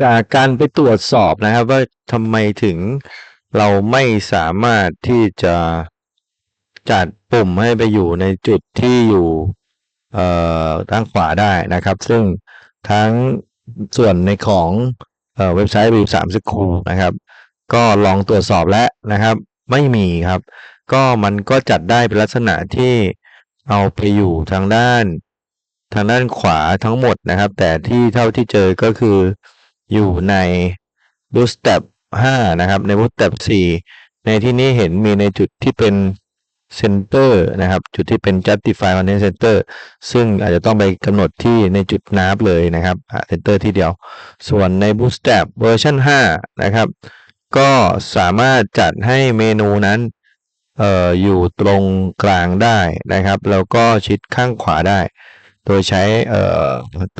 จากการไปตรวจสอบนะครับ ว่าทำไมถึงเราไม่สามารถที่จะจัดปุ่มให้ไปอยู่ในจุดที่อยู่ทางขวาได้นะครับ ซึ่งทั้งส่วนในของเออเว็บไซต์วิวสามสกูนะครับ ก็ลองตรวจสอบแล้วนะครับ ไม่มีครับ ก็มันก็จัดได้เป็นลักษณะที่เอาไปอยู่ทางด้าน ทางด้านขวาทั้งหมดนะครับ แต่ที่เท่าที่เจอก็คือ อยู่ใน Bootstrap 5 นะครับ ใน Bootstrap 4 ในที่นี้เห็นมีในจุดที่เป็น Center นะครับ จุดที่เป็น Justify Content Center ซึ่งอาจจะต้องไปกำหนดที่ในจุดนับเลยนะครับหา Center ที่เดียว ส่วนใน Bootstrap เวอร์ชัน5 นะครับ ก็สามารถจัดให้เมนูนั้นอออยู่ตรงกลางได้นะครับ แล้วก็ชิดข้างขวาได้ โดยใช้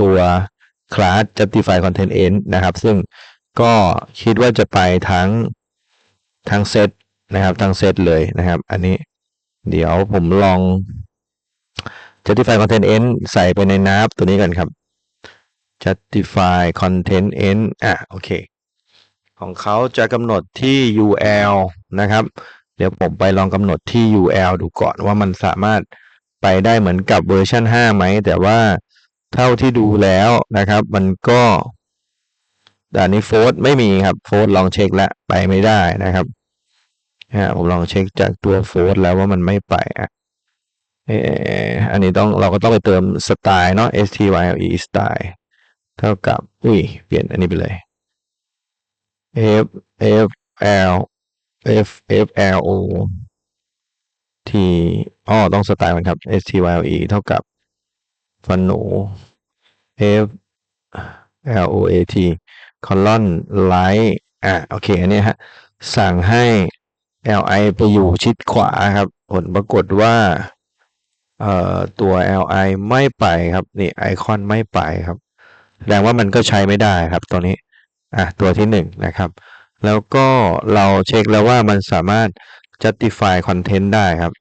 ตัว class justify content end นะครับ ซึ่งก็คิดว่าจะไปทั้งทั้งเซตนะครับทั้งเซตเลยนะครับ อันนี้เดี๋ยวผมลอง justify content end ใส่ไปในนับตัวนี้กันครับ justify content end อะโอเค ของเขาจะกำหนดที่ UL นะครับ เดี๋ยวผมไปลองกำหนดที่ UL ดูก่อนว่ามันสามารถไปได้เหมือนกับเวอร์ชัน5ไหม แต่ว่า เท่าที่ดูแล้วนะครับ มันก็ด่านนี้โฟร์ไม่มีครับโฟร์ลองเช็คแล้วไปไม่ได้นะครับฮะผมลองเช็คจากตัวโฟร์แล้วว่ามันไม่ไปอะเอออันนี้ต้องเราก็ต้องไปเติมสไตล์เนาะ style สไตล์เท่ากับ อุ้ย เปลี่ยนอันนี้ไปเลย f f l f f l o t อ๋อต้องสไตล์มันครับ s t y l e เท่ากับ ฟันหนู f l o a t colon light อะโอเค อันนี้ฮะ สั่งให้ li ไปอยู่ชิดขวาครับ ผลปรากฏว่าเอ่อตัว li ไม่ไปครับ นี่ไอคอนไม่ไปครับ แสดงว่ามันก็ใช้ไม่ได้ครับตัวนี้ อะ ตัวที่หนึ่งนะครับ แล้วก็เราเช็คแล้วว่ามันสามารถ justify content ได้ครับ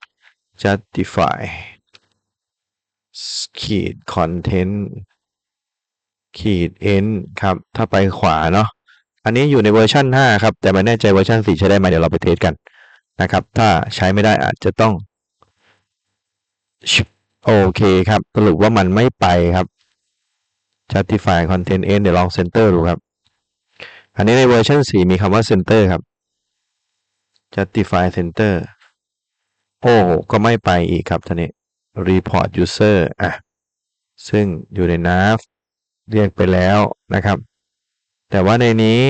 justify ขีด content ขีด end ครับ ถ้าไปขวาเนาะอันนี้อยู่ในเวอร์ชัน5ครับ แต่ไม่แน่ใจเวอร์ชัน4ใช้ได้ไหมเดี๋ยวเราไปเทสกันนะครับ ถ้าใช้ไม่ได้อาจจะต้อง โอเคครับ สรุปว่ามันไม่ไปครับ justify content end เดี๋ยวลอง center ดูครับ อันนี้ในเวอร์ชัน4มีคำว่า center ครับ justify center โอ้ก็ไม่ไปอีกครับท่านี้ report user อะซึ่งอยู่ใน nav เรียกไปแล้วนะครับ แต่ว่าในนี้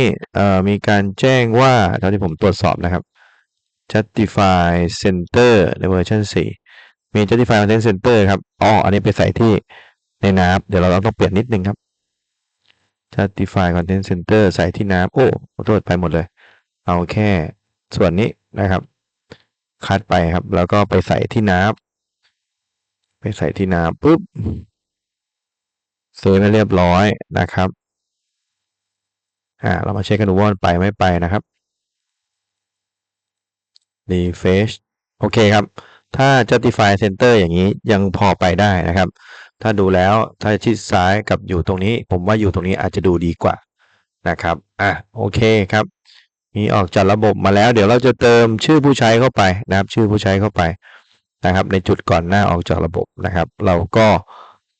มีการแจ้งว่าเท่าที่ผมตรวจสอบนะครับ justify center ในเวอร์ชัน4 มี justify content center ครับอ๋ออันนี้ไปใส่ที่ใน nav เดี๋ยวเราต้องเปลี่ยนนิดนึงครับ justify content center ใส่ที่ nav โอ้ขอโทษไปหมดเลย เอาแค่ส่วนนี้นะครับ คัดไปครับ แล้วก็ไปใส่ที่น้ำ ไปใส่ที่น้ำปุ๊บเซฟให้เรียบร้อยนะครับอ่าเรามาเช็คกันดูว่ามันไปไม่ไปนะครับ refresh โอเคครับ ถ้า justify center อย่างนี้ยังพอไปได้นะครับ ถ้าดูแล้วถ้าชิดซ้ายกับอยู่ตรงนี้ ผมว่าอยู่ตรงนี้อาจจะดูดีกว่านะครับอะโอเคครับมีออกจากระบบมาแล้ว เดี๋ยวเราจะเติมชื่อผู้ใช้เข้าไปนะครับ ชื่อผู้ใช้เข้าไป นะครับในจุดก่อนหน้าออกจากระบบนะครับ เราก็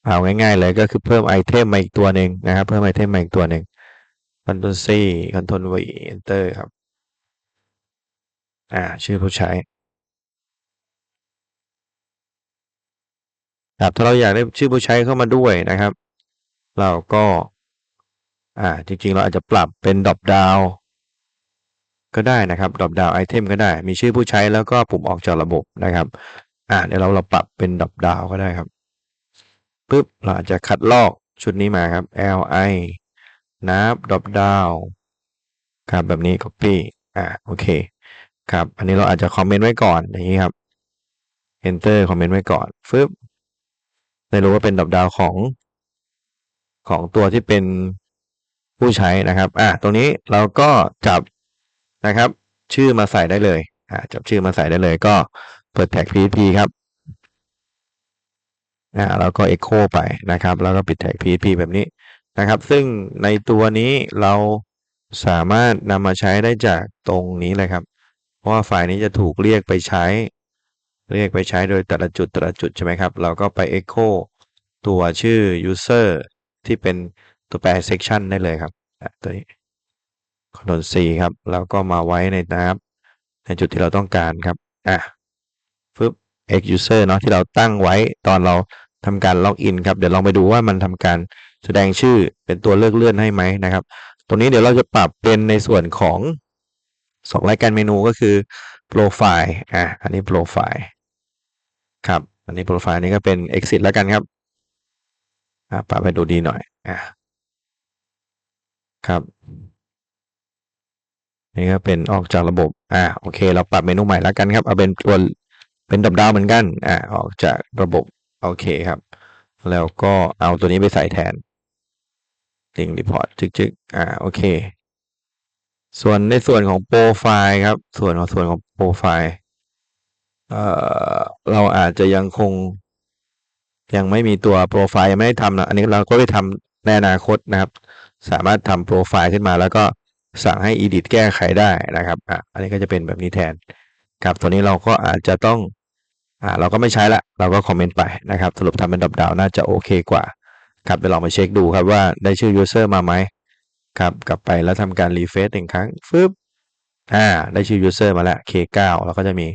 เอาง่าย ๆ เลยก็คือเพิ่มไอเทมมาอีกตัวหนึ่งนะครับ เพิ่มไอเทมมาอีกตัวหนึ่ง Ctrl C Ctrl V Enter ครับอ่าชื่อผู้ใช้ครับถ้าเราอยากได้ชื่อผู้ใช้เข้ามาด้วยนะครับ เราก็อ่าจริงๆ เราอาจจะปรับเป็นดรอปดาวก็ได้นะครับดรอปดาวไอเทมก็ได้ มีชื่อผู้ใช้แล้วก็ปุ่มออกจากระบบนะครับ อ่าเดี๋ยวเราเราปรับเป็นดรอปดาวก็ได้ครับปุ๊บเราอาจจะคัดลอกชุดนี้มาครับ li นับดรอปดาวครับแบบนี้ copy อ่าโอเคครับ อันนี้เราอาจจะคอมเมนต์ไว้ก่อนอย่างนี้ครับ enter คอมเมนต์ไว้ก่อนฟึบได้รู้ว่าเป็นดรอปดาวของ ของตัวที่เป็นผู้ใช้นะครับ อ่าตรงนี้เราก็จับนะครับ ชื่อมาใส่ได้เลย อ่าจับชื่อมาใส่ได้เลยก็ เปิดแท็ก php ครับอ่าแล้วก็ echo ไปนะครับ แล้วก็ปิดแท็ก php แบบนี้นะครับ ซึ่งในตัวนี้เราสามารถนำมาใช้ได้จากตรงนี้เลยครับ เพราะว่าไฟล์นี้จะถูกเรียกไปใช้ เรียกไปใช้โดยแต่ละจุดแต่ละจุดใช่ไหมครับ เราก็ไป echo ตัวชื่อ user ที่เป็นตัวแปร section ได้เลยครับตัวนี้ Ctrl C ครับ แล้วก็มาไว้ในนะครับ ในจุดที่เราต้องการครับ อะ x user เนาะที่เราตั้งไว้ตอนเราทำการล็อกอินครับเดี๋ยวลองไปดูว่ามันทำการแสดงชื่อเป็นตัวเลือกเลื่อนให้ไหมนะครับ ตรงนี้เดี๋ยวเราจะปรับเป็นในส่วนของสองรายการเมนูก็คือ profile อะอันนี้ profile ครับอันนี้ profile นี้ก็เป็น exit แล้วกันครับอะปรับให้ดูดีหน่อยอะครับนี่ก็เป็นออกจากระบบ อ่า โอเค เราปรับเมนูใหม่แล้วกันครับ เอาเป็นตัว เป็นดับดาวเหมือนกันอ่าออกจากระบบโอเคครับ แล้วก็เอาตัวนี้ไปใส่แทนลิงรีพอร์ตจึกๆอ่าโอเค ส่วนในส่วนของโปรไฟล์ครับ ส่วนของส่วนของโปรไฟล์เอ่อเราอาจจะยังคง ยังไม่มีตัวโปรไฟล์ยังไม่ได้ทำนะอันนี้เราก็ไปทำในอนาคตนะครับ สามารถทำโปรไฟล์ขึ้นมาแล้วก็สั่งให้ edit แก้ไขได้นะครับอะอันนี้ก็จะเป็นแบบนี้แทนครับตัวนี้เราก็อาจจะต้อง อ่าเราก็ไม่ใช้ละเราก็คอมเมนต์ไปนะครับสรุปทำเป็นดับดาวน่าจะโอเคกว่าครับเดี๋ยวลองมาเช็คดูครับว่าได้ชื่อ user มาไหมครับกลับไปแล้วทำการรีเฟซหนึ่งครั้งฟึบอ่าได้ชื่อ user มาแล้ว K9 แล้วก็จะมี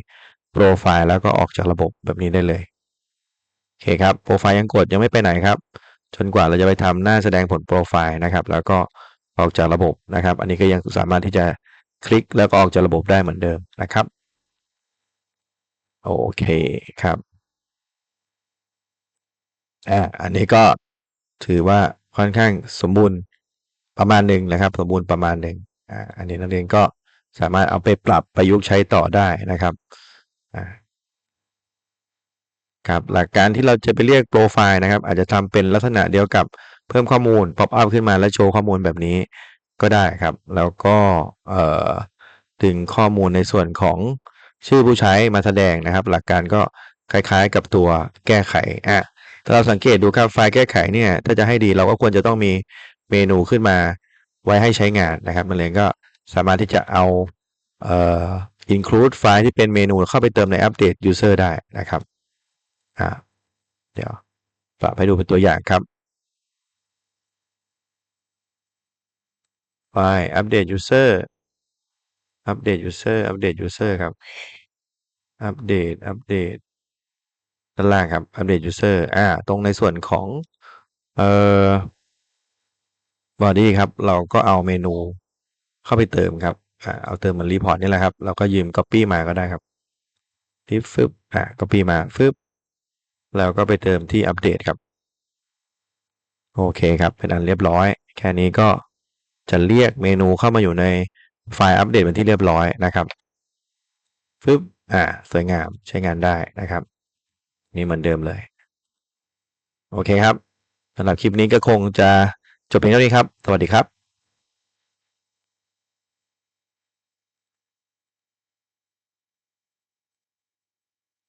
โปรไฟล์แล้วก็ออกจากระบบแบบนี้ได้เลยโอเคครับโปรไฟล์ยังกดยังไม่ไปไหนครับ จนกว่าเราจะไปทำหน้าแสดงผลโปรไฟล์นะครับ แล้วก็ออกจากระบบนะครับ อันนี้ก็ยังสามารถที่จะคลิกแล้วก็ออกจากระบบได้เหมือนเดิมนะครับ โอเคครับอ่าอันนี้ก็ถือว่าค่อนข้างสมบูรณ์ประมาณหนึ่งนะครับ สมบูรณ์ประมาณหนึ่งอ่าอันนี้นักเรียนก็สามารถเอาไปปรับประยุกต์ใช้ต่อได้นะครับอ่าครับหลักการที่เราจะไปเรียกโปรไฟล์นะครับ อาจจะทำเป็นลักษณะเดียวกับเพิ่มข้อมูล pop up ขึ้นมาแล้วโชว์ข้อมูลแบบนี้ก็ได้ครับ แล้วก็เอ่อดึงข้อมูลในส่วนของ ชื่อผู้ใช้มาแสดงนะครับ หลักการก็คล้ายๆ กับตัวแก้ไขอะถ้าเราสังเกตดูครับไฟล์แก้ไขเนี่ย ถ้าจะให้ดีเราก็ควรจะต้องมีเมนูขึ้นมาไว้ให้ใช้งานนะครับนักเรียก็สามารถที่จะเอาเอ่อ include ไฟล์ที่เป็นเมนูเข้าไปเติมใน update user ได้นะครับอ่าเดี๋ยวปรับให้ดูเป็นตัวอย่างครับไฟล์ update user update user update user ครับ update update ด้านล่างครับ update user อ่า ตรงในส่วนของ เอ่อ body ครับ เราก็เอาเมนูเข้าไปเติมครับอ่าเอาเติมเหมือนรีพอร์ตนี่แหละครับ เราก็ยืม copy มาก็ได้ครับที่ฟึบอ่า copy มาฟึบแล้วก็ไปเติมที่อัปเดตครับ โอเคครับ เป็นอันเรียบร้อย แค่นี้ก็จะเรียกเมนูเข้ามาอยู่ใน ไฟล์อัปเดตเป็นที่เรียบร้อยนะครับปึ๊บอ่า สวยงามใช้งานได้นะครับ นี่เหมือนเดิมเลย โอเคครับสำหรับคลิปนี้ก็คงจะจบเพียงเท่านี้ครับ สวัสดีครับ